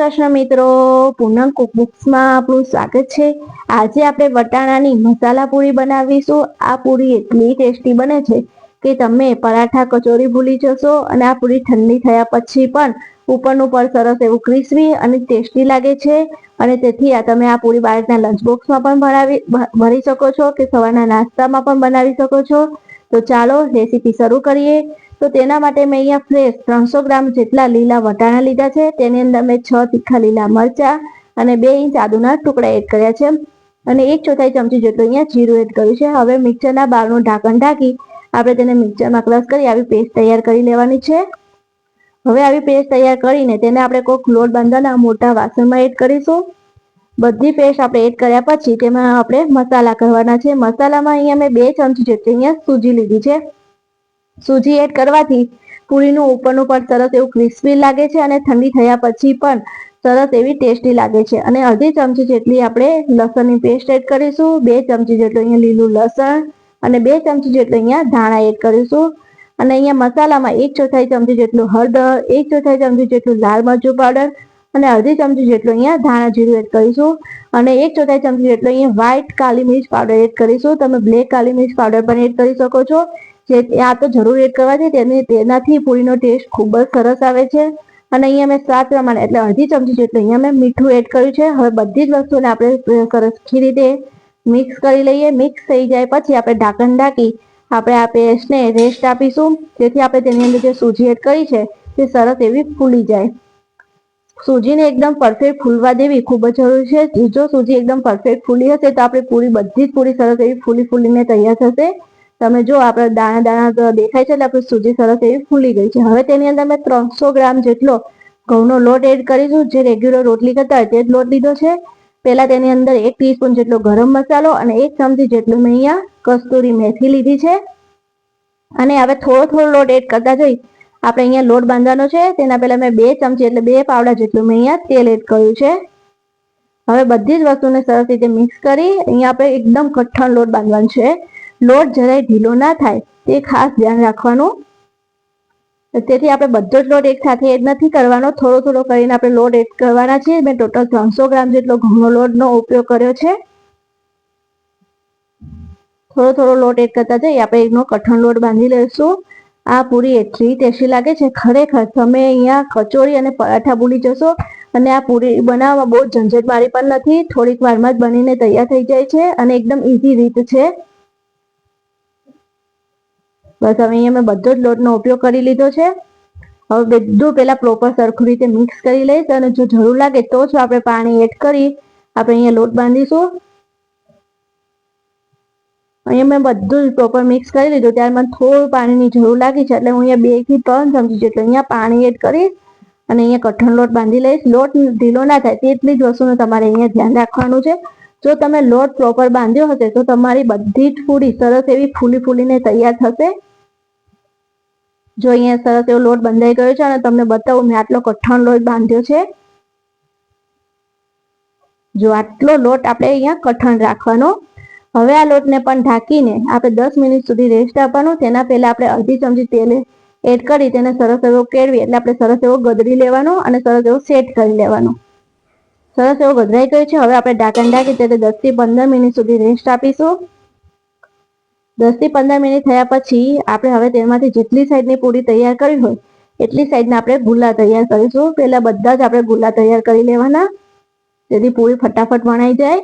કૃષ્ણ મિત્રો, પૂનમ કુકબુક્સમાં આપણું સ્વાગત છે. આજે આપણે વટાણાની મસાલા પૂરી બનાવીશું. આ પૂરી એટલી ટેસ્ટી બને છે કે તમે પરાઠા કચોરી ભૂલી જશો અને આ પૂરી ઠંડી થયા પછી પણ ઉપરનું પર સરસ એવું ક્રિસ્પી અને ટેસ્ટી લાગે છે. અને તેથી આ તમે આ પૂરી બાળકના લંચ બોક્સમાં પણ ભરાવી ભરી શકો છો કે સવારના નાસ્તામાં પણ બનાવી શકો છો. તો ચાલો રેસીપી શરૂ કરીએ. તો તેના માટે મેં અહીંયા ફ્રેશ ત્રણસો ગ્રામ જેટલા લીલા વટાણા લીધા છે. તેની અંદર મેં છ તીખા લીલા મરચા અને બે ઇંચ આદુના ટુકડા એડ કર્યા છે. અને એક ચોથાઈ ચમચી જેટલું અહીંયા જીરું એડ કર્યું છે. હવે મિક્સરના બારનું ઢાંકણ ઢાંકી આપણે તેને મિક્સરમાં ક્રશ કરી આવી પેસ્ટ તૈયાર કરી લેવાની છે. હવે આવી પેસ્ટ તૈયાર કરીને તેને આપણે કોઈક લોટ બાંધવાના મોટા વાસણમાં એડ કરીશું. બધી પેસ્ટ આપણે એડ કર્યા પછી તેમાં આપણે મસાલા કરવાના છે. મસાલામાં અહીંયા મેં બે ચમચી જેટલી અહીંયા સૂજી લીધી છે. સૂજી એડ કરવાથી પૂરીનું ઉપરનું પણ સરસ એવું ક્રિસ્પી લાગે છે અને ઠંડી થયા પછી પણ સરસ એવી ટેસ્ટી લાગે છે. અને અડધી ચમચી જેટલી આપણે લસણની પેસ્ટ એડ કરીશું, બે ચમચી જેટલું અહીંયા લીલું લસણ અને બે ચમચી જેટલું અહીંયા ધાણા એડ કરીશું. અને અહીંયા મસાલામાં એક ચોથાઈ ચમચી જેટલું હળદર, એક ચોથાઈ ચમચી જેટલું લાલ મરચું પાવડર અને અડધી ચમચી જેટલું અહીંયા ધાણા જીરું એડ કરીશું. અને એક ચોથાઈ ચમચી જેટલું અહીંયા વ્હાઈટ કાળી મિર્ચ પાવડર એડ કરીશું. તમે બ્લેક કાળી મિર્ચ પાવડર પણ એડ કરી શકો છો. જે આ તો જરૂર એડ કરવાથી તેને, તેનાથી પૂરીનો ટેસ્ટ ખૂબ જ સરસ આવે છે. અને અહીંયા મેં સ્વાદ પ્રમાણે, એટલે અડધી ચમચી જેટલું અહીંયા મેં મીઠું એડ કર્યું છે. હવે બધી જ વસ્તુને આપણે સરસથી રીતે મિક્સ કરી લઈએ. મિક્સ થઈ જાય પછી આપણે ઢાંકણ ઢાંકી આપણે આ પેસ્ટને રેસ્ટ આપીશું. જેથી આપણે તેની અંદર જે સૂજી એડ કરી છે, તે સરસ એવી ફૂલી જાય. સૂજીને એકદમ પરફેક્ટ ફૂલવા દેવી ખૂબ જ જરૂરી છે. જો સૂજી એકદમ પરફેક્ટ ફૂલી હશે, તો આપણી પૂરી બધી જ પૂરી સરસ એવી ફૂલી ફૂલીને તૈયાર થશે. તમે જો આપણે દાણા દાણા દેખાય છે એટલે આપણે સૂજી સરસ એવી ફૂલી ગઈ છે. હવે તેની અંદર મેં ત્રણસો ગ્રામ જેટલો ઘઉંનો લોટ એડ કરીશું જે રેગ્યુલર રોટલી કરતા હોય તે જ લોટ લીધો છે. પહેલા તેની અંદર એક ટીસ્પૂન જેટલો ગરમ મસાલો અને એક ચમચી જેટલું મેં અહીંયા કસ્તુરી મેથી લીધી છે. અને હવે થોડો થોડો લોટ એડ કરતા જઈ આપણે અહીંયા લોટ બાંધવાનો છે. તેના પહેલા મેં બે ચમચી એટલે બે પાવડા જેટલું મેં અહીંયા તેલ એડ કર્યું છે. હવે બધી જ વસ્તુને સરસ રીતે મિક્સ કરી અહીંયા આપણે એકદમ કઠણ લોટ બાંધવાનો છે. લોટ જરાય ઢીલો ના થાય, તે ખાસ ધ્યાન રાખવાનું. તેથી આપણે બધો જ લોટ એક સાથે એડ નથી કરવાનો. થોડો થોડો કરીને આપણે લોટ એડ કરવાના છે મેં ટોટલ ત્રણસો ગ્રામ જેટલો ઘઉંનો લોટનો ઉપયોગ કર્યો છે. થોડો થોડો લોટ એડ કરતા જઈએ, આપણે એનો કઠણ લોટ બાંધી લઈશું. આ પૂરી એટલી ટેસ્ટી લાગે છે. ખરેખર તમે અહીંયા કચોરી અને પરાઠા ભૂલી જશો અને આ પૂરી બનાવવામાં બહુ ઝંઝટ મારી પણ નથી. થોડીક વારમાં જ બનીને તૈયાર થઈ જાય છે અને એકદમ ઇઝી રીત છે. બસ હવે અહીંયા મેં બધો જ લોટનો ઉપયોગ કરી લીધો છે. હવે બધું પેલા પ્રોપર સરખું રીતે મિક્સ કરી લઈશ અને જો જરૂર લાગે તો જ આપણે પાણી એડ કરી આપણે અહીંયા લોટ બાંધીશું. અહીંયા મેં બધું જ પ્રોપર મિક્સ કરી લીધું. ત્યારે મને થોડું પાણીની જરૂર લાગી છે એટલે હું અહીંયા બેથી ત્રણ ચમચી જેટલું અહીંયા પાણી એડ કરીશ અને અહીંયા કઠણ લોટ બાંધી લઈશ. લોટ ઢીલો ના થાય તેટલી જ વસ્તુનું તમારે અહીંયા ધ્યાન રાખવાનું છે. જો તમે લોટ પ્રોપર બાંધ્યો હશે તો તમારી બધી જ પૂરી સરસ એવી ફૂલી ફૂલીને તૈયાર થશે. જો અહીંયા સરસ એવો લોટ બંધાઈ ગયો છે અને તમને બતાવું, મેં આટલો કઠણ લોટ બાંધ્યો છે. જો આટલો લોટ આપણે અહીંયા કઠણ રાખવાનો. હવે આ લોટને પણ ઢાંકીને આપણે દસ મિનિટ સુધી રેસ્ટ આપવાનું. તેના પહેલા આપણે અડધી ચમચી તેલ એડ કરી તેને સરસ એવો કેળવી, એટલે આપણે સરસ એવો ગદરી લેવાનો અને સરસ એવો સેટ કરી લેવાનો. સરસ એવો ગદરાઈ ગયો છે. હવે આપણે ઢાંકણ ઢાંકી તેને દસથી પંદર મિનિટ સુધી રેસ્ટ આપીશું. દસથી પંદર મિનિટ થયા પછી આપણે હવે તેમાંથી જેટલી સાઈડની પૂરી તૈયાર કરી હોય, એટલી સાઈડના આપણે ગુલ્લા તૈયાર કરીશું. પહેલા બધા જ આપણે ગુલ્લા તૈયાર કરી લેવાના. જેથી પૂરી ફટાફટ વણાઈ જાય.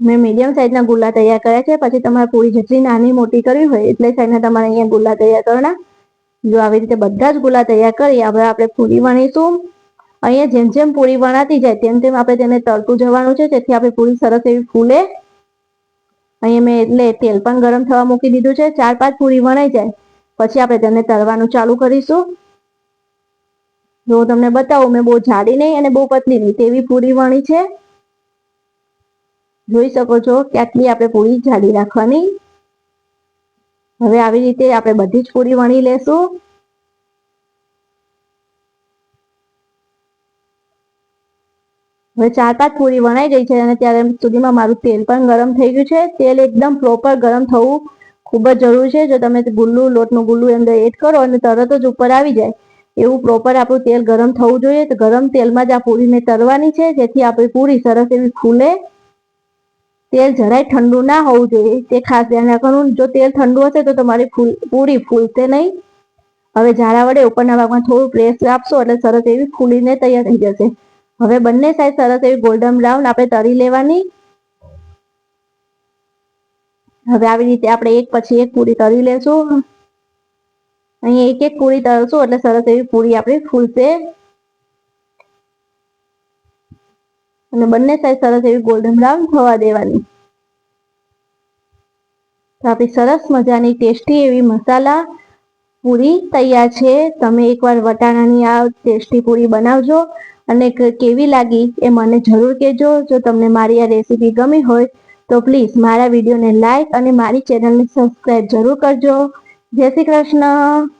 મેં મીડિયમ સાઈઝના ગુલ્લા તૈયાર કર્યા છે. પછી તમારે પૂરી જેટલી નાની મોટી કરવી હોય, એટલે સાઈઝના તમારે અહીંયા ગુલ્લા તૈયાર કરવાના. જો આવી રીતે બધા જ ગુલ્લા તૈયાર કરી, હવે આપણે પૂરી વણીશું. અહીંયા જેમ જેમ પૂરી વણાતી જાય, તેમ તેમ આપણે તેને તળતું જવાનું છે. જેથી આપણે પૂરી સરસ એવી ફૂલે. અહીંયા મેં એટલે તેલ પણ ગરમ થવા મૂકી દીધું છે. ચાર પાંચ પૂરી વણાઈ જાય. પછી આપણે તેને તળવાનું ચાલુ કરીશું. જો તમને બતાવું, મેં બહુ જાડી નહીં અને બહુ પતલી નહીં, તેવી પૂરી વણી છે. જોઈ શકો છો કે આટલી આપણે પૂરી જાડી રાખવાની. હવે આવી રીતે આપણે બધી જ પૂરી વણી લેશું. હવે ચાર પાંચ પૂરી વણાઈ ગઈ છે અને ત્યારે સુધીમાં મારું તેલ પણ ગરમ થઈ ગયું છે. તેલ એકદમ પ્રોપર ગરમ થવું ખૂબ જ જરૂરી છે. જો તમે ગુલ્લું, લોટનું ગુલ્લું અંદર એડ કરો અને તરત જ ઉપર આવી જાય, એવું પ્રોપર આપણું તેલ ગરમ થવું જોઈએ. તો ગરમ તેલમાં જ આ પૂરીને તરવાની છે. જેથી આપણી પૂરી સરસ એવી ફૂલે. તેલ જરાય ઠંડુ ના હોવું જોઈએ. તે ખાસ ધ્યાન રાખવાનું. જો તેલ ઠંડુ હશે તો તમારી ફૂલ, પૂરી ફૂલશે નહીં. હવે ઝાડા વડે ઉપરના ભાગમાં થોડું પ્રેસ આપશો એટલે સરસ એવી ફૂલીને તૈયાર થઈ જશે. હવે બંને સાઈડ સરસ એવી ગોલ્ડન બ્રાઉન આપણે તરી લેવાની. હવે આવી રીતે આપણે એક પછી એક પૂરી તરી લેશું. અહીં એક એક પૂરી તળશું એટલે સરસ એવી પૂરી આપણી ફૂલશે. અને બંને સાઈડ સરસ એવી ગોલ્ડન બ્રાઉન થવા દેવાની. તો આપણી સરસ મજાની ટેસ્ટી એવી મસાલા પૂરી તૈયાર છે. તમે એકવાર વટાણાની આ ટેસ્ટી પૂરી બનાવજો. અને કેવી લાગી એ મને જરૂર કહેજો. જો તમને મારી આ રેસીપી ગમી હોય, તો પ્લીઝ મારા વિડીયોને લાઈક અને મારી ચેનલને સબસ્ક્રાઈબ જરૂર કરજો. જય શ્રી કૃષ્ણ.